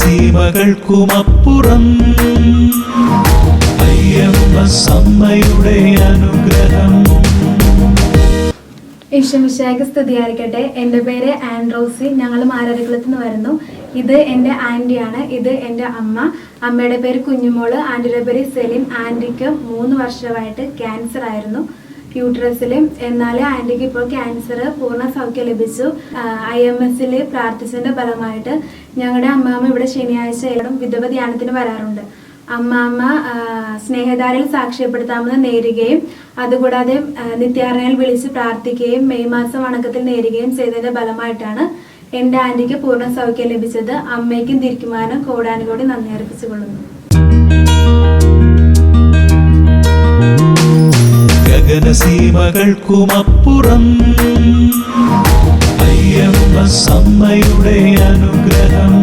സീമകൾക്കുമപ്പുറം. ഐഎംഎസ് അമ്മയുടെ അനുഗ്രഹം. ഈശ്വമിശായിക്ക് സ്തുതിയായിരിക്കട്ടെ. എന്റെ പേര് ആൻഡ്രോസി. ഞങ്ങൾ മാരാരിക്കുളത്ത് നിന്ന് വരുന്നു. ഇത് എന്റെ ആന്റിയാണ്. ഇത് എന്റെ അമ്മ. അമ്മയുടെ പേര് കുഞ്ഞുമോൾ. ആന്റിയുടെ പേര് സെലിം ആന്റിക്ക് മൂന്ന് വർഷമായിട്ട് ക്യാൻസർ ആയിരുന്നു യൂട്രസിൽ എന്നാൽ ആന്റിക്ക് ഇപ്പോൾ ക്യാൻസർ പൂർണ സൗഖ്യം ലഭിച്ചു. ഐ എം എസിൽ പ്രാർത്ഥിച്ചതിന്റെ ഫലമായിട്ട് ഞങ്ങളുടെ അമ്മാമ്മ ഇവിടെ ശനിയാഴ്ച എല്ലാം വിധവ ധ്യാനത്തിന് വരാറുണ്ട്. അമ്മാമ്മ സ്നേഹധാരയിൽ സാക്ഷ്യപ്പെടുത്താമെന്ന് നേരുകയും അതുകൂടാതെ ആ, നിത്യാർണയിൽ വിളിച്ച് പ്രാർത്ഥിക്കുകയും മെയ് മാസം വണക്കത്തിൽ നേരുകയും ചെയ്തതിന്റെ ഫലമായിട്ടാണ് എന്റെ ആന്റിക്ക് പൂർണ സൗഖ്യം ലഭിച്ചത്. അമ്മയ്ക്കും തിരിക്കുമാനും കോടാനുകൂടി നന്ദി അർപ്പിച്ചുകൊള്ളുന്നു. ഗഗനസീമകൾക്കുമപ്പുറം അയ്യപ്പ സമ്മയുടെ അനുഗ്രഹം